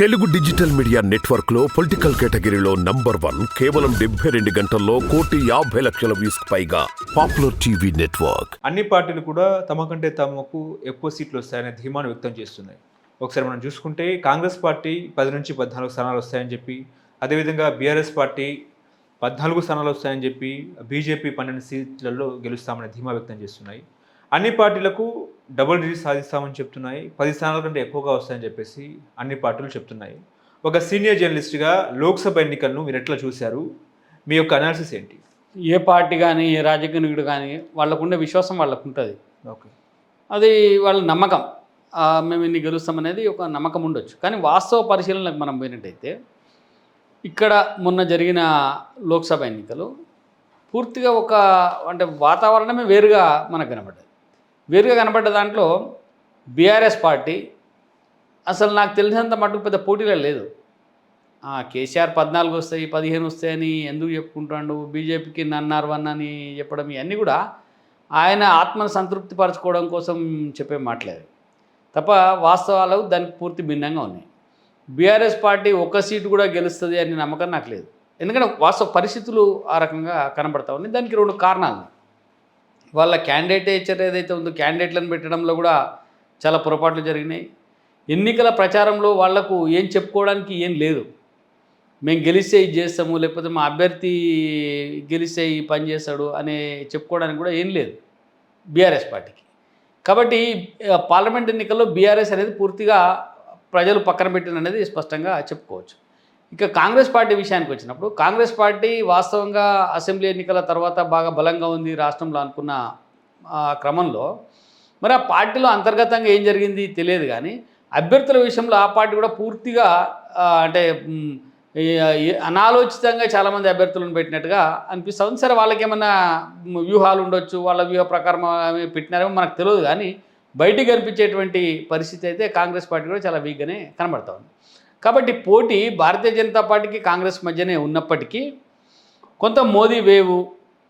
Telugu digital media నెట్వర్క్లో political కేటగిరీలో number one కేవలం డెబ్బై రెండు గంటల్లో కోటి యాభై లక్షల వ్యూస్ పైగా పాపులర్ టీవీ నెట్వర్క్. అన్ని పార్టీలు కూడా తమ కంటే తమకు ఎక్కువ సీట్లు వస్తాయనే ధీమాను వ్యక్తం చేస్తున్నాయి. ఒకసారి మనం చూసుకుంటే కాంగ్రెస్ పార్టీ పది నుంచి పద్నాలుగు స్థానాలు వస్తాయని చెప్పి అదేవిధంగా బీఆర్ఎస్ పార్టీ పద్నాలుగు స్థానాలు వస్తాయని చెప్పి బీజేపీ పన్నెండు సీట్లలో గెలుస్తామనే ధీమా వ్యక్తం చేస్తున్నాయి. అన్ని పార్టీలకు డబుల్ డిజిట్ సాధిస్తామని చెప్తున్నాయి. పది స్థానాల కంటే ఎక్కువగా వస్తాయని చెప్పేసి అన్ని పార్టీలు చెప్తున్నాయి. ఒక సీనియర్ జర్నలిస్ట్గా లోక్సభ ఎన్నికలను మీరు ఎట్లా చూశారు? మీ యొక్క అనాలిసిస్ ఏంటి? ఏ పార్టీ కానీ ఏ రాజకీయ నాయకుడు కానీ వాళ్ళకుండే విశ్వాసం వాళ్ళకు ఉంటుంది ఓకే. అది వాళ్ళ నమ్మకం. మేము ఇన్ని గెలుస్తామనేది ఒక నమ్మకం ఉండొచ్చు. కానీ వాస్తవ పరిశీలనలకు మనం పోయినట్టయితే ఇక్కడ మొన్న జరిగిన లోక్సభ ఎన్నికలు పూర్తిగా ఒక అంటే వాతావరణమే వేరుగా మనకు కనబడ్డది. వేరుగా కనబడ్డ దాంట్లో బీఆర్ఎస్ పార్టీ అసలు నాకు తెలిసినంత మటుకు పెద్ద పోటీలో లేదు. కేసీఆర్ పద్నాలుగు వస్తాయి పదిహేను వస్తాయని ఎందుకు చెప్పుకుంటాడు? బీజేపీకి నన్నారు వన్ అని చెప్పడం ఇవన్నీ కూడా ఆయన ఆత్మను సంతృప్తి పరచుకోవడం కోసం చెప్పే మాటలేదు. తప్ప వాస్తవాలు దానికి పూర్తి భిన్నంగా ఉన్నాయి. బీఆర్ఎస్ పార్టీ ఒక సీటు కూడా గెలుస్తుంది అనే నమ్మకం నాకు లేదు. ఎందుకంటే వాస్తవ పరిస్థితులు ఆ రకంగా కనబడతా ఉన్నాయి. దానికి రెండు కారణాలు వాళ్ళ క్యాండిడేటేచర్ ఏదైతే ఉందో క్యాండిడేట్లను పెట్టడంలో కూడా చాలా పొరపాట్లు జరిగినాయి. ఎన్నికల ప్రచారంలో వాళ్ళకు ఏం చెప్పుకోవడానికి ఏం లేదు. మేము గెలిస్తే ఇది చేస్తాము లేకపోతే మా అభ్యర్థి గెలిస్తే ఈ పని చేస్తాడు అనే చెప్పుకోవడానికి కూడా ఏం లేదు బీఆర్ఎస్ పార్టీకి. కాబట్టి పార్లమెంట్ ఎన్నికల్లో బీఆర్ఎస్ అనేది పూర్తిగా ప్రజలు పక్కన పెట్టిన అనేది స్పష్టంగా చెప్పుకోవచ్చు. ఇక కాంగ్రెస్ పార్టీ విషయానికి వచ్చినప్పుడు కాంగ్రెస్ పార్టీ వాస్తవంగా అసెంబ్లీ ఎన్నికల తర్వాత బాగా బలంగా ఉంది రాష్ట్రంలో అనుకున్న క్రమంలో. మరి ఆ పార్టీలో అంతర్గతంగా ఏం జరిగింది తెలియదు కానీ అభ్యర్థుల విషయంలో ఆ పార్టీ కూడా పూర్తిగా అంటే అనాలోచితంగా చాలామంది అభ్యర్థులను పెట్టినట్టుగా అనిపిస్తుంది. సరే వాళ్ళకి ఏమన్నా వ్యూహాలు ఉండొచ్చు వాళ్ళ వ్యూహ ప్రకారం పెట్టినారేమో మనకు తెలియదు కానీ బయటికి కనిపించేటువంటి పరిస్థితి అయితే కాంగ్రెస్ పార్టీ కూడా చాలా వీక్గానే కనబడతా ఉంది. కాబట్టి పోటీ భారతీయ జనతా పార్టీకి కాంగ్రెస్ మధ్యనే ఉన్నప్పటికీ కొంత మోదీ వేవు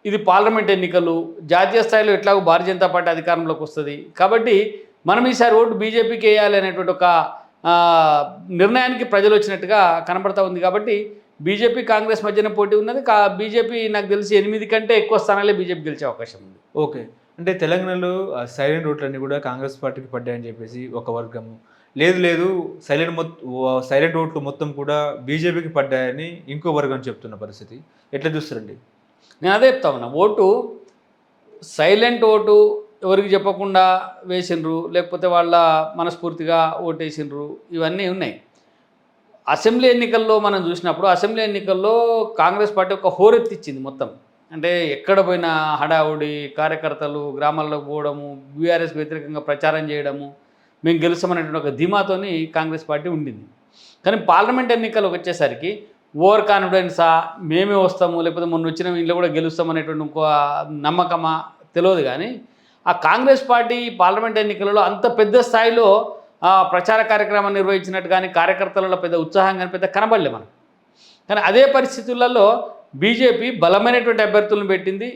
ఇది పార్లమెంట్ ఎన్నికలు జాతీయ స్థాయిలో ఎట్లాగో భారతీయ జనతా పార్టీ అధికారంలోకి వస్తుంది. కాబట్టి మనం ఈసారి ఓటు బీజేపీకి వేయాలి అనేటువంటి ఒక నిర్ణయానికి ప్రజలు వచ్చినట్టుగా కనబడతా ఉంది. కాబట్టి బీజేపీ కాంగ్రెస్ మధ్యన పోటీ ఉన్నది. కా బీజేపీ నాకు తెలిసి ఎనిమిది కంటే ఎక్కువ స్థానాలే బీజేపీ గెలిచే అవకాశం ఉంది. ఓకే. అంటే తెలంగాణలో సైలెంట్ ఓట్లన్నీ కూడా కాంగ్రెస్ పార్టీకి పడ్డాయని చెప్పేసి ఒక వర్గము లేదు లేదు సైలెంట్ మొత్తం సైలెంట్ ఓట్లు మొత్తం కూడా బీజేపీకి పడ్డాయని ఇంకో వర్గం చెప్తున్న పరిస్థితి. ఎట్లా చూస్తారండి? నేను అదే చెప్తా ఉన్నా. ఓటు సైలెంట్ ఓటు ఎవరికి చెప్పకుండా వేసిండ్రు లేకపోతే వాళ్ళ మనస్ఫూర్తిగా ఓటేసిండ్రు ఇవన్నీ ఉన్నాయి. అసెంబ్లీ ఎన్నికల్లో మనం చూసినప్పుడు అసెంబ్లీ ఎన్నికల్లో కాంగ్రెస్ పార్టీ ఒక హోరెత్తిచ్చింది మొత్తం. అంటే ఎక్కడ పోయినా హడావుడి కార్యకర్తలు గ్రామాల్లోకి పోవడము బీఆర్ఎస్ వ్యతిరేకంగా ప్రచారం చేయడము మేము గెలుస్తామనేటువంటి ఒక ధీమాతోని కాంగ్రెస్ పార్టీ ఉండింది. కానీ పార్లమెంట్ ఎన్నికలు వచ్చేసరికి ఓవర్ కాన్ఫిడెన్సా మేమే వస్తాము లేకపోతే మొన్న వచ్చిన ఇంట్లో కూడా గెలుస్తామనేటువంటి ఇంకో నమ్మకమా తెలియదు కానీ ఆ కాంగ్రెస్ పార్టీ పార్లమెంట్ ఎన్నికలలో అంత పెద్ద స్థాయిలో ప్రచార కార్యక్రమాన్ని నిర్వహించినట్టు కానీ కార్యకర్తలలో పెద్ద ఉత్సాహం కానీ పెద్ద కనబడలే మనం కానీ అదే పరిస్థితులలో బీజేపీ బలమైనటువంటి అభ్యర్థులను పెట్టింది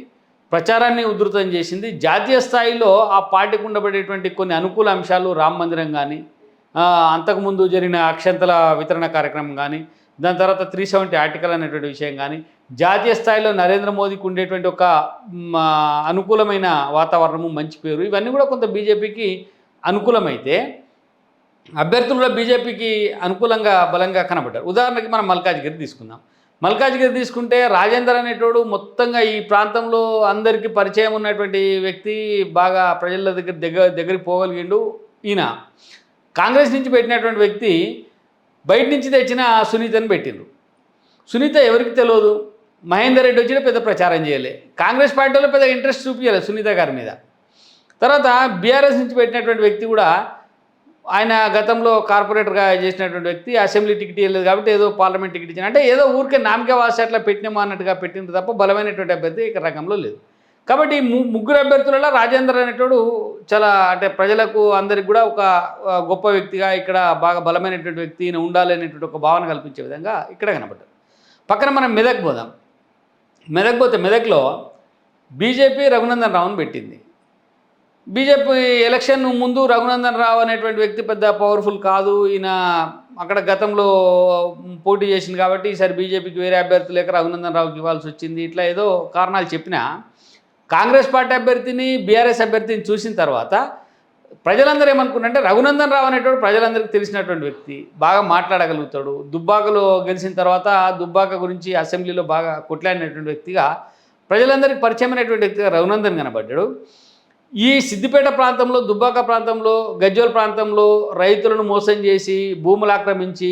ప్రచారాన్ని ఉధృతం చేసింది. జాతీయ స్థాయిలో ఆ పార్టీకి ఉండబడేటువంటి కొన్ని అనుకూల అంశాలు రామ మందిరం కానీ అంతకుముందు జరిగిన అక్షంతల వితరణ కార్యక్రమం కానీ దాని తర్వాత త్రీ సెవెంటీ ఆర్టికల్ అనేటువంటి విషయం కానీ జాతీయ స్థాయిలో నరేంద్ర మోదీకి ఉండేటువంటి ఒక అనుకూలమైన వాతావరణము మంచి పేరు ఇవన్నీ కూడా కొంత బీజేపీకి అనుకూలమైతే అభ్యర్థులు కూడా బీజేపీకి అనుకూలంగా బలంగా కనబడ్డారు. ఉదాహరణకి మనం మల్కాజ్గిరి తీసుకుందాం. మల్కాజ్గిరి తీసుకుంటే రాజేందర్ అనేటోడు మొత్తంగా ఈ ప్రాంతంలో అందరికీ పరిచయం ఉన్నటువంటి వ్యక్తి బాగా ప్రజల దగ్గర దగ్గర దగ్గరికి పోగలిగిండు ఈయన. కాంగ్రెస్ నుంచి పెట్టినటువంటి వ్యక్తి బయట నుంచి తెచ్చిన సునీతని పెట్టిండ్రు సునీత ఎవరికి తెలియదు? మహేందర్ రెడ్డి వచ్చిన పెద్ద ప్రచారం చేయలే. కాంగ్రెస్ పార్టీలో పెద్ద ఇంట్రెస్ట్ చూపించాలి సునీత గారి మీద. తర్వాత బీఆర్ఎస్ నుంచి పెట్టినటువంటి వ్యక్తి కూడా ఆయన గతంలో కార్పొరేటర్గా చేసినటువంటి వ్యక్తి అసెంబ్లీ టికెట్ ఇవ్వలేదు కాబట్టి ఏదో పార్లమెంట్ టికెట్ ఇచ్చిన అంటే ఏదో ఊరికే నామకే వాసి అట్లా పెట్టినామా అన్నట్టుగా పెట్టింది తప్ప బలమైనటువంటి అభ్యర్థి ఇక రకంలో లేదు. కాబట్టి ముగ్గురు అభ్యర్థులలో రాజేంద్ర అనేటోడు చాలా అంటే ప్రజలకు అందరికి కూడా ఒక గొప్ప వ్యక్తిగా ఇక్కడ బాగా బలమైనటువంటి వ్యక్తి ఈయన ఉండాలి అనేటువంటి ఒక భావన కల్పించే విధంగా ఇక్కడ కనబడ్డారు పక్కన మనం మెదక్ పోదాం. మెదక్ పోతే మెదక్లో బీజేపీ రఘునందన్ రావును పెట్టింది. బీజేపీ ఎలక్షన్ ముందు రఘునందన్ రావు అనేటువంటి వ్యక్తి పెద్ద పవర్ఫుల్ కాదు. ఈయన అక్కడ గతంలో పోటీ చేసింది కాబట్టి ఈసారి బీజేపీకి వేరే అభ్యర్థి లేక రఘునందన్ రావుకి ఇవ్వాల్సి వచ్చింది. ఇట్లా ఏదో కారణాలు చెప్పినా కాంగ్రెస్ పార్టీ అభ్యర్థిని బీఆర్ఎస్ అభ్యర్థిని చూసిన తర్వాత ప్రజలందరూ ఏమనుకున్నారంటే రఘునందన్ రావు అనేటువంటి ప్రజలందరికీ తెలిసినటువంటి వ్యక్తి బాగా మాట్లాడగలుగుతాడు. దుబ్బాకలో గెలిచిన తర్వాత దుబ్బాక గురించి అసెంబ్లీలో బాగా కొట్లాడినటువంటి వ్యక్తిగా ప్రజలందరికీ పరిచయమైనటువంటి వ్యక్తిగా రఘునందన్ కనబడ్డాడు. ఈ సిద్దిపేట ప్రాంతంలో దుబ్బాక ప్రాంతంలో గజ్వల్ ప్రాంతంలో రైతులను మోసం చేసి భూములు ఆక్రమించి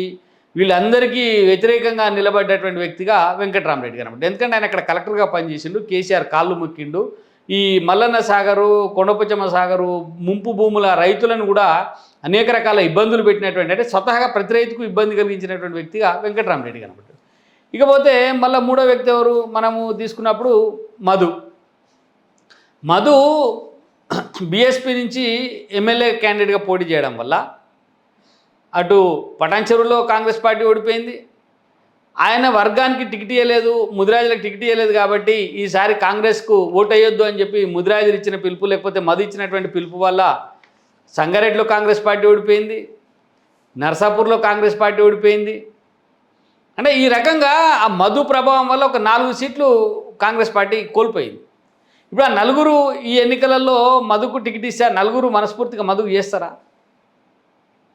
వీళ్ళందరికీ వ్యతిరేకంగా నిలబడ్డటువంటి వ్యక్తిగా వెంకటరామరెడ్డి కనబడ్డాడు ఎందుకంటే ఆయన అక్కడ కలెక్టర్గా పనిచేసిండు కేసీఆర్ కాళ్ళు మొక్కిండు. ఈ మల్లన్న సాగరు కొండపచ్చమ్మ సాగరు ముంపు భూముల రైతులను కూడా అనేక రకాల ఇబ్బందులు పెట్టినటువంటి అంటే స్వతహాగా ప్రతి రైతుకు ఇబ్బంది కలిగించినటువంటి వ్యక్తిగా వెంకటరామరెడ్డి కనబడ్డాడు ఇకపోతే మళ్ళీ మూడో వ్యక్తి ఎవరు? మనము తీసుకున్నప్పుడు మధు. మధు బీఎస్పీ నుంచి ఎమ్మెల్యే క్యాండిడేట్గా పోటీ చేయడం వల్ల అటు పటాన్చెరులో కాంగ్రెస్ పార్టీ ఓడిపోయింది. ఆయన వర్గానికి టికెట్ ఇవ్వలేదు ముదిరాజులకు టికెట్ ఇవ్వలేదు కాబట్టి ఈసారి కాంగ్రెస్కు ఓటు వేయొద్దు అని చెప్పి ముదిరాజులు ఇచ్చిన పిలుపు లేకపోతే మధు ఇచ్చినటువంటి పిలుపు వల్ల సంగారెడ్డిలో కాంగ్రెస్ పార్టీ ఓడిపోయింది నర్సాపూర్లో కాంగ్రెస్ పార్టీ ఓడిపోయింది. అంటే ఈ రకంగా ఆ మధు ప్రభావం వల్ల ఒక నాలుగు సీట్లు కాంగ్రెస్ పార్టీ కోల్పోయింది. ఇప్పుడు ఆ నలుగురు ఈ ఎన్నికలలో మధుకు టికెట్ ఇస్తే నలుగురు మనస్ఫూర్తిగా మధుకు చేస్తారా?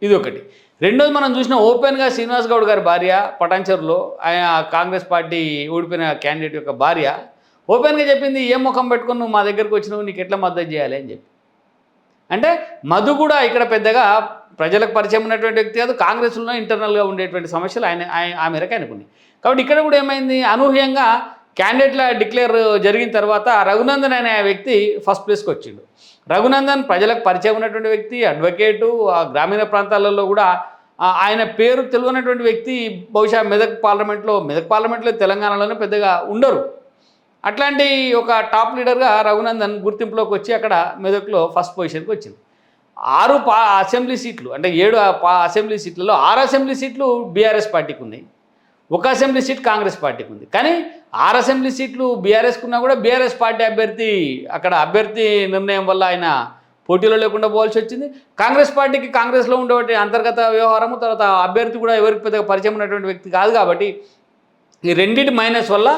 ఇది ఒకటి. రెండోది మనం చూసిన ఓపెన్గా శ్రీనివాస్ గౌడ్ గారి భార్య పటాన్చర్లో ఆయన కాంగ్రెస్ పార్టీ ఓడిపోయిన క్యాండిడేట్ యొక్క భార్య ఓపెన్గా చెప్పింది ఏ ముఖం పెట్టుకొని నువ్వు మా దగ్గరకు వచ్చినావు నీకు ఎట్లా మద్దతు చేయాలి? అని చెప్పి. అంటే మధు కూడా ఇక్కడ పెద్దగా ప్రజలకు పరిచయం ఉన్నటువంటి వ్యక్తి కాదు కాంగ్రెస్లో ఇంటర్నల్గా ఉండేటువంటి సమస్యలు ఆయన ఆయన ఆ మేరకు ఆయనకున్నాయి కాబట్టి ఇక్కడ కూడా ఏమైంది? అనూహ్యంగా క్యాండిడేట్ల డిక్లేర్ జరిగిన తర్వాత రఘునందన్ అనే వ్యక్తి ఫస్ట్ ప్లేస్కి వచ్చిండు. రఘునందన్ ప్రజలకు పరిచయం ఉన్నటువంటి వ్యక్తి అడ్వకేటు ఆ గ్రామీణ ప్రాంతాలలో కూడా ఆయన పేరు తెలియనటువంటి వ్యక్తి బహుశా మెదక్ పార్లమెంట్లో మెదక్ పార్లమెంట్లో తెలంగాణలోనే పెద్దగా ఉండరు. అట్లాంటి ఒక టాప్ లీడర్గా రఘునందన్ గుర్తింపులోకి వచ్చి అక్కడ మెదక్లో ఫస్ట్ పొజిషన్కి వచ్చింది. ఆరు పా అసెంబ్లీ సీట్లు అంటే ఏడు అసెంబ్లీ సీట్లలో ఆరు అసెంబ్లీ సీట్లు బీఆర్ఎస్ పార్టీకి ఉన్నాయి. ఒక అసెంబ్లీ సీట్ కాంగ్రెస్ పార్టీకి ఉంది. కానీ ఆరు అసెంబ్లీ సీట్లు బీఆర్ఎస్కి ఉన్నా కూడా బీఆర్ఎస్ పార్టీ అభ్యర్థి అక్కడ అభ్యర్థి నిర్ణయం వల్ల ఆయన పోటీలో లేకుండా పోవాల్సి వచ్చింది. కాంగ్రెస్ పార్టీకి కాంగ్రెస్లో ఉండేటువంటి అంతర్గత వ్యవహారము తర్వాత అభ్యర్థి కూడా ఎవరికి పెద్దగా పరిచయం ఉన్నటువంటి వ్యక్తి కాదు కాబట్టి ఈ రెండింటి మైనస్ వల్ల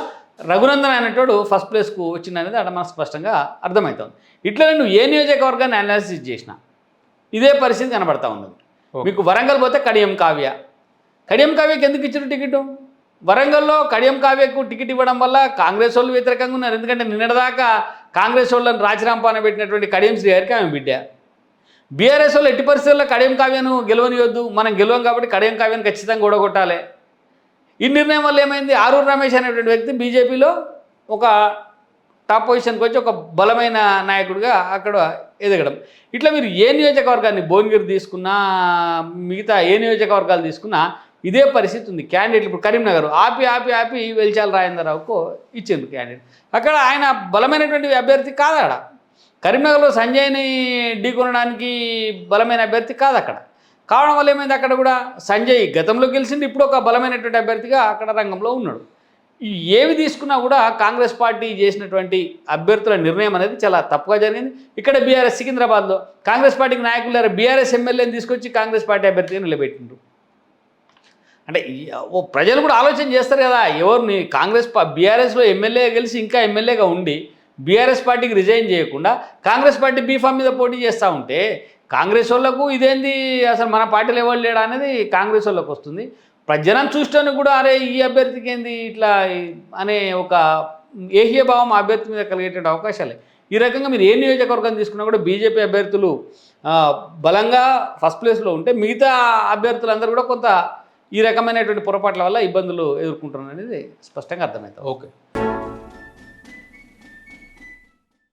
రఘునందన్ అనేటోడు ఫస్ట్ ప్లేస్కు వచ్చింది అనేది అక్కడ మనకు స్పష్టంగా అర్థమవుతుంది. ఇట్లనే నువ్వు ఏ నియోజకవర్గాన్ని అనాలిసిస్ చేసినా ఇదే పరిస్థితి కనబడతా ఉన్నది. ఓకే. మీకు వరంగల్ పోతే కడియం కావ్య. కడియం కావ్యకి ఎందుకు ఇచ్చిన టికెట్ వరంగల్లో కడియం కావ్యకు టికెట్ ఇవ్వడం వల్ల కాంగ్రెస్ వాళ్ళు వ్యతిరేకంగా ఉన్నారు. ఎందుకంటే నిన్నటిదాకా కాంగ్రెస్ వాళ్ళని రాజరాంపాన పెట్టినటువంటి కడియం శ్రీహరికి ఆమె బిడ్డ. బీఆర్ఎస్ వాళ్ళు ఎట్టి పరిస్థితుల్లో కడియం కావ్యను గెలవనియొద్దు మనం గెలవం కాబట్టి కడియం కావ్యాన్ని ఖచ్చితంగా గొడగొట్టాలి ఈ నిర్ణయం వల్ల ఏమైంది? ఆరూర్ రమేష్ అనేటువంటి వ్యక్తి బీజేపీలో ఒక టాప్ పొజిషన్కి వచ్చి ఒక బలమైన నాయకుడిగా అక్కడ ఎదగడం. ఇట్లా మీరు ఏ నియోజకవర్గాన్ని భువనగిరి తీసుకున్నా మిగతా ఏ నియోజకవర్గాలు తీసుకున్నా ఇదే పరిస్థితి ఉంది. క్యాండిడేట్లు ఇప్పుడు కరీంనగర్ ఆపి ఆపి ఆపి వెలిచాలి రాజేంద్రరావుకు ఇచ్చింది క్యాండిడేట్ అక్కడ ఆయన బలమైనటువంటి అభ్యర్థి కాదు అక్కడ కరీంనగర్లో సంజయ్ని ఢీకొనడానికి బలమైన అభ్యర్థి కాదు అక్కడ కావడం వల్ల ఏమైంది? అక్కడ కూడా సంజయ్ గతంలో గెలిచింది ఇప్పుడు ఒక బలమైనటువంటి అభ్యర్థిగా అక్కడ రంగంలో ఉన్నాడు. ఏవి తీసుకున్నా కూడా కాంగ్రెస్ పార్టీ చేసినటువంటి అభ్యర్థుల నిర్ణయం అనేది చాలా తప్పుగా జరిగింది. ఇక్కడ బీఆర్ఎస్ సికింద్రాబాద్లో కాంగ్రెస్ పార్టీకి నాయకులు లేరు. బీఆర్ఎస్ ఎమ్మెల్యేని తీసుకొచ్చి కాంగ్రెస్ పార్టీ అభ్యర్థిగా నిలబెట్టిండ్రు. అంటే ఓ ప్రజలు కూడా ఆలోచన చేస్తారు కదా ఎవరిని కాంగ్రెస్ బీఆర్ఎస్లో ఎమ్మెల్యే గెలిచి ఇంకా ఎమ్మెల్యేగా ఉండి బీఆర్ఎస్ పార్టీకి రిజైన్ చేయకుండా కాంగ్రెస్ పార్టీ బీఫామ్ మీద పోటీ చేస్తూ ఉంటే కాంగ్రెస్ వాళ్ళకు ఇదేంది అసలు మన పార్టీలో ఎవరు లేడా అనేది కాంగ్రెస్ వాళ్ళకు వస్తుంది. ప్రజలను జనం కూడా అరే ఈ అభ్యర్థికి ఏంది ఇట్లా అనే ఒక ఏహ్యభావం అభ్యర్థి మీద కలిగేటువంటి అవకాశాలే ఈ రకంగా మీరు ఏ నియోజకవర్గం తీసుకున్నా కూడా బీజేపీ అభ్యర్థులు బలంగా ఫస్ట్ ప్లేస్లో ఉంటే మిగతా అభ్యర్థులందరూ కూడా కొంత ఈ రకమైనటువంటి పొరపాట్ల వల్ల ఇబ్బందులు ఎదుర్కొంటున్నారు అనేది స్పష్టంగా అర్థమవుతుంది. ఓకే.